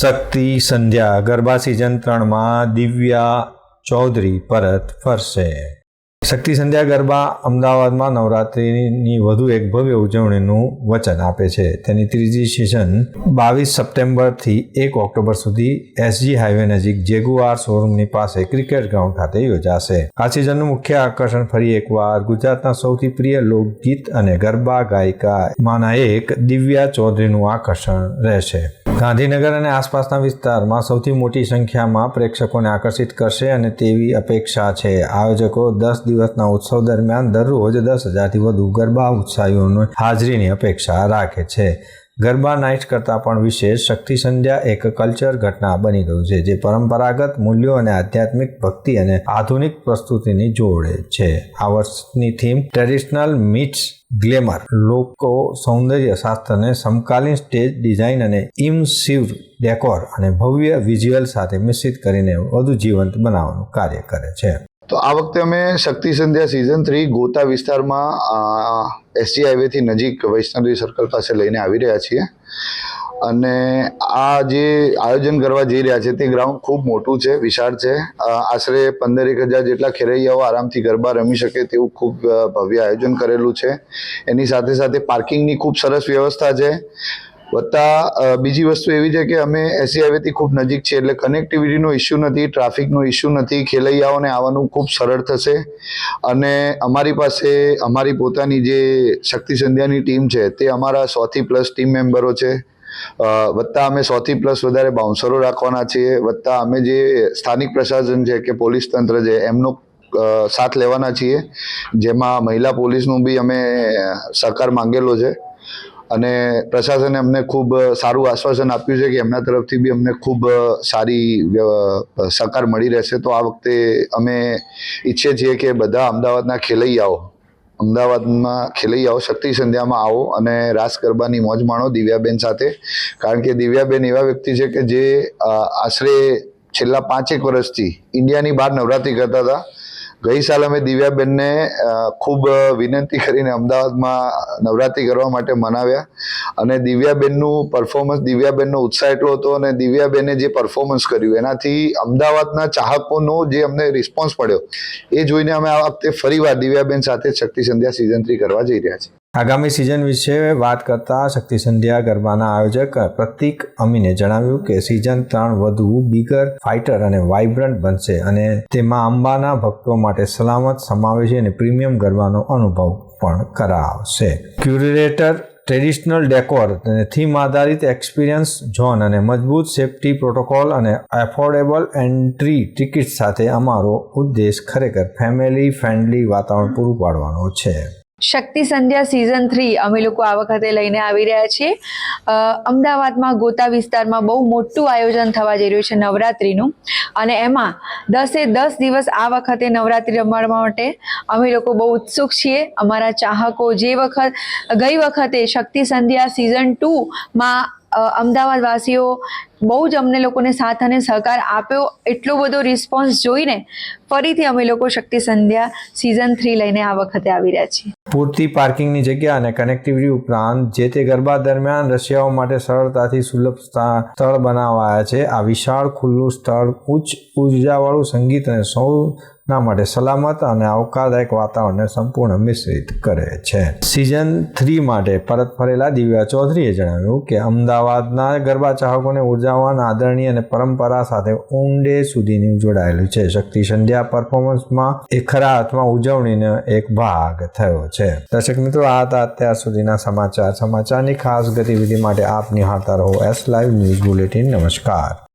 શક્તિ સંધ્યા garba season ત્રણમાં દિવ્યા ચૌધરી પરત ફરશે. શક્તિ સંધ્યા ગરબા અમદાવાદમાં નવરાત્રિની વધુ એક ભવ્ય ઉજવણીનું વચન આપે છે. તેની ત્રીજી સિઝન બાવીસ સપ્ટેમ્બરથી એક ઓક્ટોબર સુધી એસજી હાઈવે નજીક જેગુઆર શોરૂમની પાસે ક્રિકેટ ગ્રાઉન્ડ ખાતે યોજાશે. આ સિઝનનું મુખ્ય આકર્ષણ ફરી એકવાર ગુજરાતના સૌથી પ્રિય લોકગીત અને ગરબા ગાયિકામાંના એક દિવ્યા ચૌધરીનું આકર્ષણ રહેશે. ગાંધીનગર અને આસપાસના વિસ્તારમાં સૌથી મોટી સંખ્યામાં પ્રેક્ષકોને આકર્ષિત કરશે અને તેવી અપેક્ષા છે. આયોજકો દસ દિવસના ઉત્સવ દરમિયાન દરરોજ દસ હજારથી વધુ ગરબા ઉત્સાહીઓની હાજરીની અપેક્ષા રાખે છે. ગરબા નાઇટ કરતાં પણ વિશેષ શક્તિ સંધ્યા એક કલ્ચર ઘટના બની ગયું છે, જે પરંપરાગત મૂલ્યો અને આધ્યાત્મિક ભક્તિ અને આધુનિક પ્રસ્તુતિની જોડે છે. આ વર્ષની થીમ ટ્રેડિશનલ મીટ્સ ગ્લેમર. લોકો સૌંદર્ય શાસ્ત્રને સમકાલીન સ્ટેજ ડિઝાઇન અને ઇમસિવ ડેકોર અને ભવ્ય વિઝ્યુઅલ સાથે મિશ્રિત કરીને વધુ જીવંત બનાવવાનું કાર્ય કરે છે. તો આ વખતે અમે શક્તિ સંધ્યા સિઝન થ્રી ગોતા વિસ્તારમાં એસજી હાઈવેથી નજીક વૈષ્ણવી સર્કલ પાસે લઈને આવી રહ્યા છીએ. અને આ જે આયોજન કરવા જઈ રહ્યા છે તે ગ્રાઉન્ડ ખૂબ મોટું છે, વિશાળ છે. આશરે પંદર એક હજાર જેટલા ખેરૈયાઓ આરામથી ગરબા રમી શકે તેવું ખૂબ ભવ્ય આયોજન કરેલું છે. એની સાથે સાથે પાર્કિંગની ખૂબ સરસ વ્યવસ્થા છે. વત્તા બીજી વસ્તુ એવી છે કે અમે એસી હાઈવેથી ખૂબ નજીક છે એટલે કનેક્ટિવિટીનો ઇસ્યુ નથી ટ્રાફિકનો ઇસ્યુ નથી, ખેલૈયાઓને આવવાનું ખૂબ સરળ થશે. અને અમારી પાસે, અમારી પોતાની જે શક્તિ સંધ્યાની ટીમ છે તે અમારા સોથી પ્લસ ટીમ મેમ્બરો છે. વત્તા અમે સોથી પ્લસ વધારે બાઉન્સરો રાખવાના છીએ. વત્તા અમે જે સ્થાનિક પ્રશાસન છે કે પોલીસ તંત્ર છે એમનો સાથ લેવાના છીએ. જેમાં મહિલા પોલીસનું બી અમે સહકાર માંગેલો છે. અને પ્રશાસને અમને ખૂબ સારું આશ્વાસન આપ્યું છે કે એમના તરફથી બી અમને ખૂબ સારી સહકાર મળી રહેશે. તો આ વખતે અમે ઈચ્છીએ છીએ કે બધા અમદાવાદના ખેલૈયાઓ, અમદાવાદમાં ખેલૈયાઓ શક્તિ સંધ્યામાં આવો અને રાસ ગરબાની મોજ માણો દિવ્યાબેન સાથે. કારણ કે દિવ્યાબેન એવા વ્યક્તિ છે કે જે આશરે છેલ્લા પાંચેક વર્ષથી ઇન્ડિયાની બહાર નવરાત્રી કરતા હતા. ગઈ સાલ અમે દિવ્યાબેનને ખૂબ વિનંતી કરીને અમદાવાદમાં નવરાત્રિ કરવા માટે મનાવ્યા. અને દિવ્યાબેનનું પરફોર્મન્સ દિવ્યાબેનનો ઉત્સાહ એટલો હતો અને દિવ્યાબેને જે પરફોર્મન્સ કર્યું, એનાથી અમદાવાદના ચાહકોનો જે અમને રિસ્પોન્સ મળ્યો એ જોઈને અમે આ વખતે ફરીવાર દિવ્યાબેન સાથે શક્તિ સંધ્યા સિઝન થ્રી કરવા જઈ રહ્યા છીએ. આગામી સિઝન વિશે વાત કરતા શક્તિ સંધ્યા ગરબાના આયોજક પ્રતિક અમીને જણાવ્યું કે સિઝન ત્રણ વધુ બિગર ફાઇટર અને વાઇબ્રન્ટ બનશે અને તેમાં અંબાના ભક્તો માટે સલામત સમાવેશી અને પ્રીમિયમ ગરબાનો અનુભવ પણ કરાવશે. ક્યુરેટર ટ્રેડિશનલ ડેકોર અને થીમ આધારિત એક્સપિરિયન્સ ઝોન અને મજબૂત સેફટી પ્રોટોકોલ અને એફોર્ડેબલ એન્ટ્રી ટિકિટ સાથે અમારો ઉદ્દેશ ખરેખર ફેમિલી ફ્રેન્ડલી વાતાવરણ પૂરું પાડવાનો છે. શક્તિ સંધ્યા સિઝન થ્રી અમે લોકો આ વખતે લઈને આવી રહ્યા છીએ. અમદાવાદમાં ગોતા વિસ્તારમાં બહુ મોટું આયોજન થવા જઈ રહ્યું છે નવરાત્રિનું. અને એમાં દસે દસ દિવસ આ વખતે નવરાત્રિ રમવા માટે અમે લોકો બહુ ઉત્સુક છીએ. અમારા ચાહકો જે વખત, ગઈ વખતે શક્તિ સંધ્યા સિઝન ટુમાં અમદાવાદ વાસીઓ બહુ જ અમને લોકોને સાથ અને સહકાર આપ્યો. એટલો બધો રિસ્પોન્સ જોઈને ફરીથી અમે લોકો શક્તિ સંધ્યા સિઝન થ્રી લઈને આ વખતે આવી રહ્યા છીએ. પૂરતી પાર્કિંગની જગ્યા અને કનેક્ટિવિટી ઉપરાંત જે તે ગરબા દરમિયાન રશિયાઓ માટે સરળતાથી સુલભ સ્થળ બનાવાયા છે. આ વિશાળ ખુલ્લું સ્થળ ઉચ્ચ ઉર્જાવાળું સંગીત અને સૌના માટે સલામત અને આવકારદાયક વાતાવરણને સંપૂર્ણ મિશ્રિત કરે છે. સિઝન થ્રી માટે પરત ફરેલા દિવ્યા ચૌધરીએ જણાવ્યું કે અમદાવાદના ગરબા ચાહકોને ઉર્જાવાન આદરણીય અને પરંપરા સાથે ઊંડે સુધીની જોડાયેલું છે. શક્તિ સંધ્યા પરફોર્મન્સમાં એ ખરા અર્થમાં ઉજવણીનો એક ભાગ થયો છે. દર્શક મિત્રો, આ હતા અત્યાર સુધીના સમાચાર. સમાચારની ખાસ ગતિવિધિ માટે આપ નિહાળતા રહો. એસ લાઈવ ન્યૂઝ બુલેટિન નમસ્કાર.